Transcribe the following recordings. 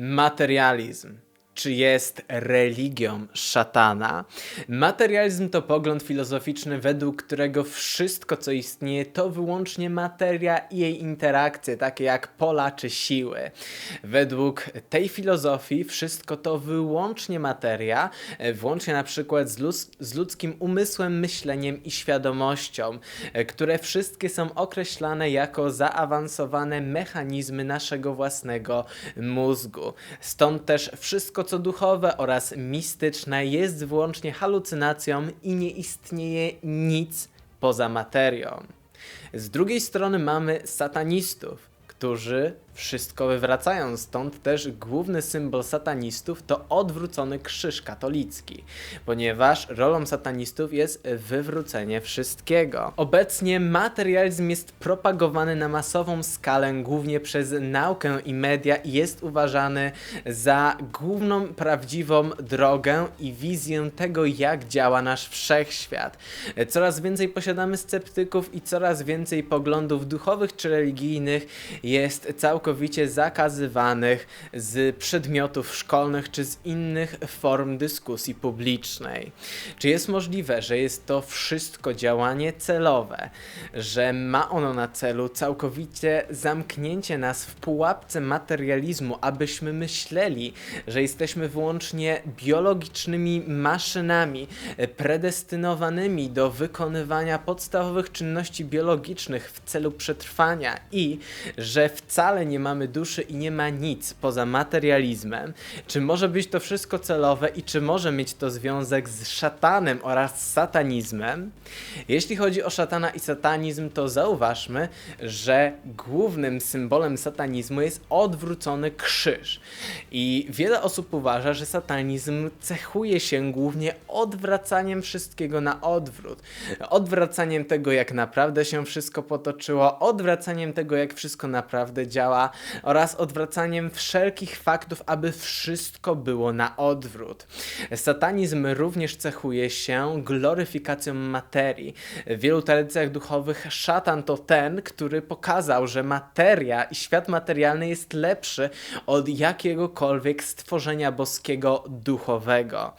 Materializm. Czy jest religią szatana? Materializm to pogląd filozoficzny, według którego wszystko, co istnieje, to wyłącznie materia i jej interakcje, takie jak pola czy siły. Według tej filozofii wszystko to wyłącznie materia, włącznie na przykład z, luz- z ludzkim umysłem, myśleniem i świadomością, które wszystkie są określane jako zaawansowane mechanizmy naszego własnego mózgu. Stąd też wszystko, co duchowe oraz mistyczne, jest wyłącznie halucynacją i nie istnieje nic poza materią. Z drugiej strony mamy satanistów, którzy wszystko wywracają. Stąd też główny symbol satanistów to odwrócony krzyż katolicki, ponieważ rolą satanistów jest wywrócenie wszystkiego. Obecnie materializm jest propagowany na masową skalę głównie przez naukę i media i jest uważany za główną prawdziwą drogę i wizję tego, jak działa nasz wszechświat. Coraz więcej posiadamy sceptyków i coraz więcej poglądów duchowych czy religijnych jest całkowicie zakazywanych z przedmiotów szkolnych czy z innych form dyskusji publicznej. Czy jest możliwe, że jest to wszystko działanie celowe, że ma ono na celu całkowicie zamknięcie nas w pułapce materializmu, abyśmy myśleli, że jesteśmy wyłącznie biologicznymi maszynami e, predestynowanymi do wykonywania podstawowych czynności biologicznych w celu przetrwania i że wcale nie mamy duszy i nie ma nic poza materializmem? Czy może być to wszystko celowe i czy może mieć to związek z szatanem oraz satanizmem? Jeśli chodzi o szatana i satanizm, to zauważmy, że głównym symbolem satanizmu jest odwrócony krzyż. I wiele osób uważa, że satanizm cechuje się głównie odwracaniem wszystkiego na odwrót. Odwracaniem tego, jak naprawdę się wszystko potoczyło, odwracaniem tego, jak wszystko naprawdę działa oraz odwracaniem wszelkich faktów, aby wszystko było na odwrót. Satanizm również cechuje się gloryfikacją materii. W wielu tradycjach duchowych szatan to ten, który pokazał, że materia i świat materialny jest lepszy od jakiegokolwiek stworzenia boskiego duchowego.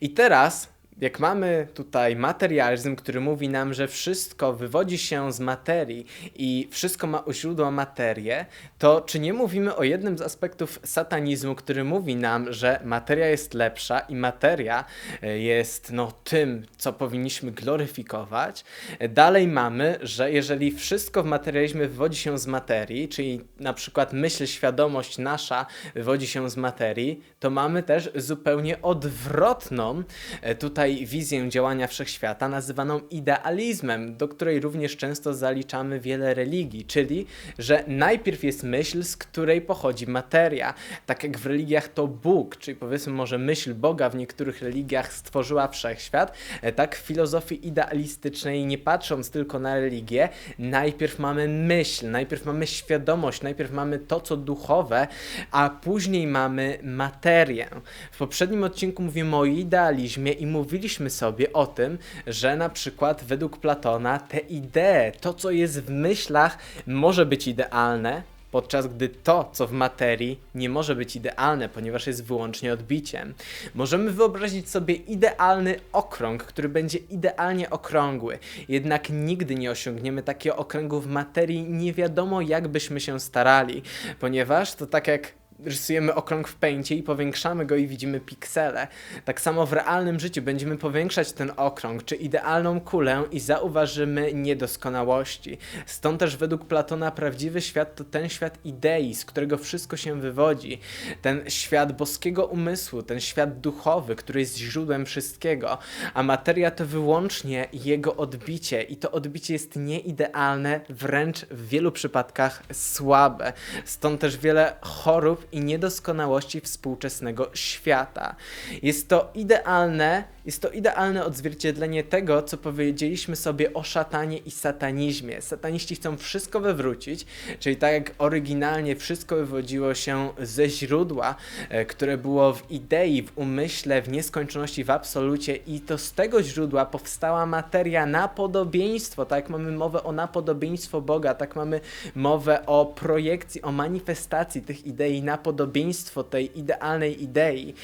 I teraz jak mamy tutaj materializm, który mówi nam, że wszystko wywodzi się z materii i wszystko ma u źródła materię, to czy nie mówimy o jednym z aspektów satanizmu, który mówi nam, że materia jest lepsza i materia e, jest no, tym, co powinniśmy gloryfikować? Dalej mamy, że jeżeli wszystko w materializmie wywodzi się z materii, czyli na przykład myśl, świadomość nasza wywodzi się z materii, to mamy też zupełnie odwrotną e, tutaj wizję działania wszechświata, nazywaną idealizmem, do której również często zaliczamy wiele religii, czyli że najpierw jest myśl, z której pochodzi materia. Tak jak w religiach to Bóg, czyli powiedzmy może myśl Boga w niektórych religiach stworzyła wszechświat, e, tak w filozofii idealistycznej, nie patrząc tylko na religię, najpierw mamy myśl, najpierw mamy świadomość, najpierw mamy to, co duchowe, a później mamy materię. W poprzednim odcinku mówimy o idealizmie i mówiliśmy sobie o tym, że na przykład według Platona te idee, to co jest w myślach, może być idealne, podczas gdy to, co w materii, nie może być idealne, ponieważ jest wyłącznie odbiciem. Możemy wyobrazić sobie idealny okrąg, który będzie idealnie okrągły, jednak nigdy nie osiągniemy takiego okręgu w materii, nie wiadomo jak byśmy się starali, ponieważ to tak jak rysujemy okrąg w pęcie i powiększamy go i widzimy piksele. Tak samo w realnym życiu będziemy powiększać ten okrąg czy idealną kulę i zauważymy niedoskonałości. Stąd też według Platona prawdziwy świat to ten świat idei, z którego wszystko się wywodzi. Ten świat boskiego umysłu, ten świat duchowy, który jest źródłem wszystkiego, a materia to wyłącznie jego odbicie i to odbicie jest nieidealne, wręcz w wielu przypadkach słabe. Stąd też wiele chorób i niedoskonałości współczesnego świata. Jest to idealne jest to idealne odzwierciedlenie tego, co powiedzieliśmy sobie o szatanie i satanizmie. Sataniści chcą wszystko wywrócić, czyli tak jak oryginalnie wszystko wywodziło się ze źródła, e, które było w idei, w umyśle, w nieskończoności, w absolucie i to z tego źródła powstała materia na podobieństwo, tak mamy mowę o napodobieństwo Boga, tak mamy mowę o projekcji, o manifestacji tych idei na podobieństwo tej idealnej idei.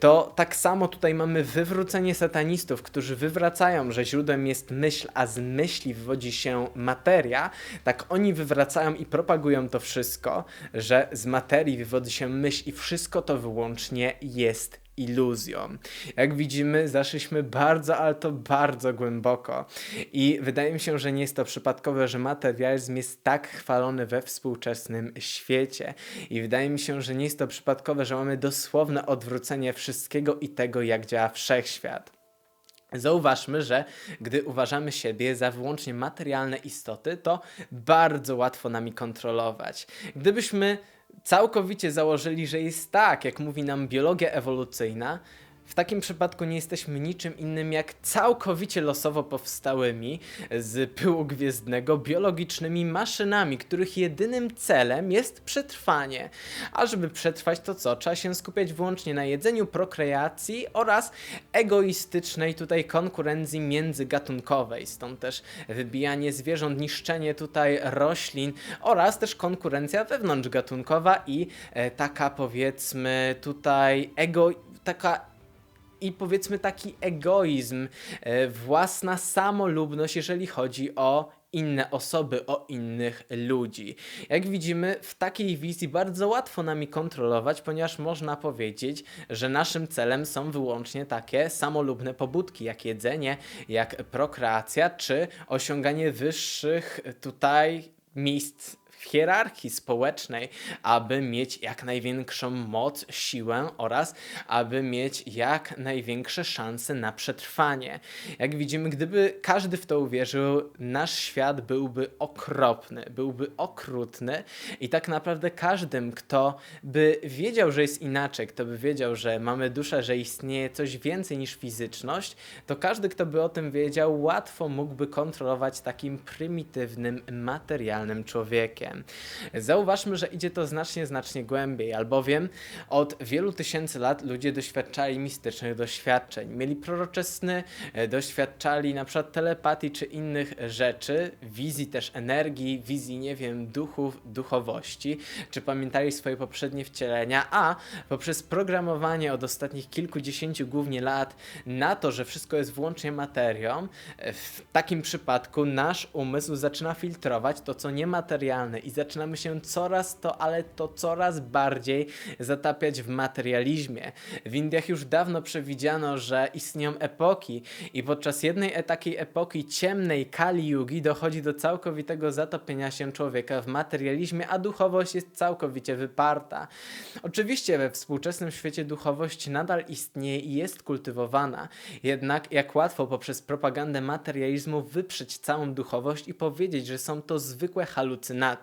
To tak samo tutaj mamy wywrócenie satanistów, którzy wywracają, że źródłem jest myśl, a z myśli wywodzi się materia, tak oni wywracają i propagują to wszystko, że z materii wywodzi się myśl i wszystko to wyłącznie jest iluzją. Jak widzimy, zaszliśmy bardzo, ale to bardzo głęboko. I wydaje mi się, że nie jest to przypadkowe, że materializm jest tak chwalony we współczesnym świecie. I wydaje mi się, że nie jest to przypadkowe, że mamy dosłowne odwrócenie wszystkiego i tego, jak działa wszechświat. Zauważmy, że gdy uważamy siebie za wyłącznie materialne istoty, to bardzo łatwo nami kontrolować. Gdybyśmy całkowicie założyli, że jest tak, jak mówi nam biologia ewolucyjna, w takim przypadku nie jesteśmy niczym innym jak całkowicie losowo powstałymi z pyłu gwiezdnego biologicznymi maszynami, których jedynym celem jest przetrwanie. A żeby przetrwać to co? Trzeba się skupiać wyłącznie na jedzeniu, prokreacji oraz egoistycznej tutaj konkurencji międzygatunkowej. Stąd też wybijanie zwierząt, niszczenie tutaj roślin oraz też konkurencja wewnątrzgatunkowa i e, taka powiedzmy tutaj ego, taka i powiedzmy taki egoizm, e, własna samolubność, jeżeli chodzi o inne osoby, o innych ludzi. Jak widzimy, w takiej wizji bardzo łatwo nami kontrolować, ponieważ można powiedzieć, że naszym celem są wyłącznie takie samolubne pobudki, jak jedzenie, jak prokreacja, czy osiąganie wyższych tutaj miejsc w hierarchii społecznej, aby mieć jak największą moc, siłę oraz aby mieć jak największe szanse na przetrwanie. Jak widzimy, gdyby każdy w to uwierzył, nasz świat byłby okropny, byłby okrutny i tak naprawdę każdym, kto by wiedział, że jest inaczej, kto by wiedział, że mamy duszę, że istnieje coś więcej niż fizyczność, to każdy, kto by o tym wiedział, łatwo mógłby kontrolować takim prymitywnym, materialnym człowiekiem. Zauważmy, że idzie to znacznie, znacznie głębiej, albowiem od wielu tysięcy lat ludzie doświadczali mistycznych doświadczeń. Mieli proroczesny, e, doświadczali na przykład telepatii czy innych rzeczy, wizji też energii, wizji, nie wiem, duchów, duchowości, czy pamiętali swoje poprzednie wcielenia, a poprzez programowanie od ostatnich kilkudziesięciu głównie lat na to, że wszystko jest wyłącznie materią, e, w takim przypadku nasz umysł zaczyna filtrować to, co niematerialne i zaczynamy się coraz to, ale to coraz bardziej zatapiać w materializmie. W Indiach już dawno przewidziano, że istnieją epoki i podczas jednej e takiej epoki ciemnej Kali Yugi dochodzi do całkowitego zatopienia się człowieka w materializmie, a duchowość jest całkowicie wyparta. Oczywiście we współczesnym świecie duchowość nadal istnieje i jest kultywowana, jednak jak łatwo poprzez propagandę materializmu wyprzeć całą duchowość i powiedzieć, że są to zwykłe halucynacje.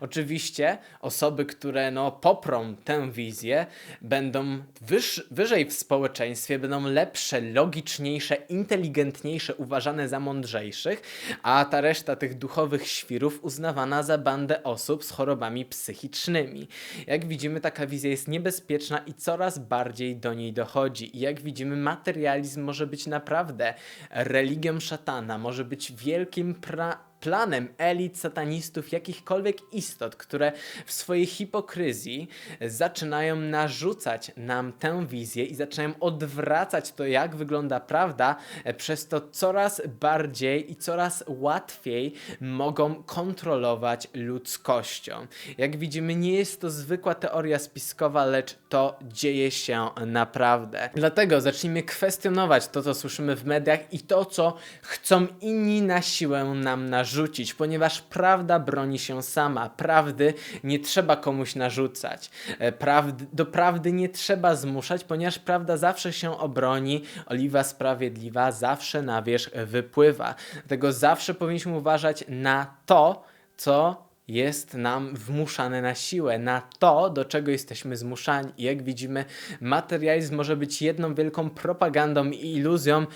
Oczywiście osoby, które no, poprą tę wizję, będą wyż, wyżej w społeczeństwie, będą lepsze, logiczniejsze, inteligentniejsze, uważane za mądrzejszych, a ta reszta tych duchowych świrów uznawana za bandę osób z chorobami psychicznymi. Jak widzimy, taka wizja jest niebezpieczna i coraz bardziej do niej dochodzi. I jak widzimy, materializm może być naprawdę religią szatana, może być wielkim pra planem elit satanistów, jakichkolwiek istot, które w swojej hipokryzji zaczynają narzucać nam tę wizję i zaczynają odwracać to, jak wygląda prawda, przez to coraz bardziej i coraz łatwiej mogą kontrolować ludzkością. Jak widzimy, nie jest to zwykła teoria spiskowa, lecz to dzieje się naprawdę. Dlatego zacznijmy kwestionować to, co słyszymy w mediach i to, co chcą inni na siłę nam narzucić narzucić, ponieważ prawda broni się sama. Prawdy nie trzeba komuś narzucać. E, prawdy, do prawdy nie trzeba zmuszać, ponieważ prawda zawsze się obroni. Oliwa sprawiedliwa zawsze na wierzch wypływa. Dlatego zawsze powinniśmy uważać na to, co jest nam wmuszane na siłę, na to, do czego jesteśmy zmuszani. Jak widzimy, materializm może być jedną wielką propagandą i iluzją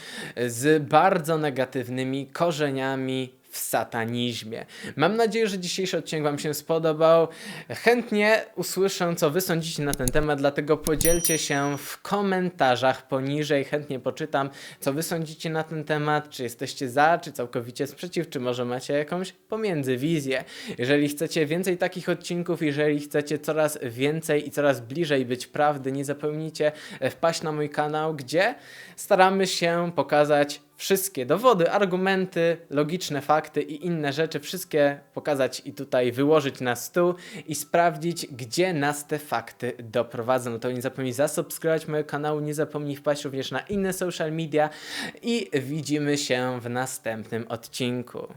z bardzo negatywnymi korzeniami w satanizmie. Mam nadzieję, że dzisiejszy odcinek Wam się spodobał. Chętnie usłyszę, co Wy sądzicie na ten temat, dlatego podzielcie się w komentarzach poniżej. Chętnie poczytam, co Wy sądzicie na ten temat, czy jesteście za, czy całkowicie sprzeciw, czy może macie jakąś pomiędzy wizję. Jeżeli chcecie więcej takich odcinków, jeżeli chcecie coraz więcej i coraz bliżej być prawdy, nie zapomnijcie wpaść na mój kanał, gdzie staramy się pokazać wszystkie dowody, argumenty, logiczne fakty i inne rzeczy, wszystkie pokazać i tutaj wyłożyć na stół i sprawdzić, gdzie nas te fakty doprowadzą. To nie zapomnij zasubskrybować mojego kanału, nie zapomnij wpaść również na inne social media i widzimy się w następnym odcinku.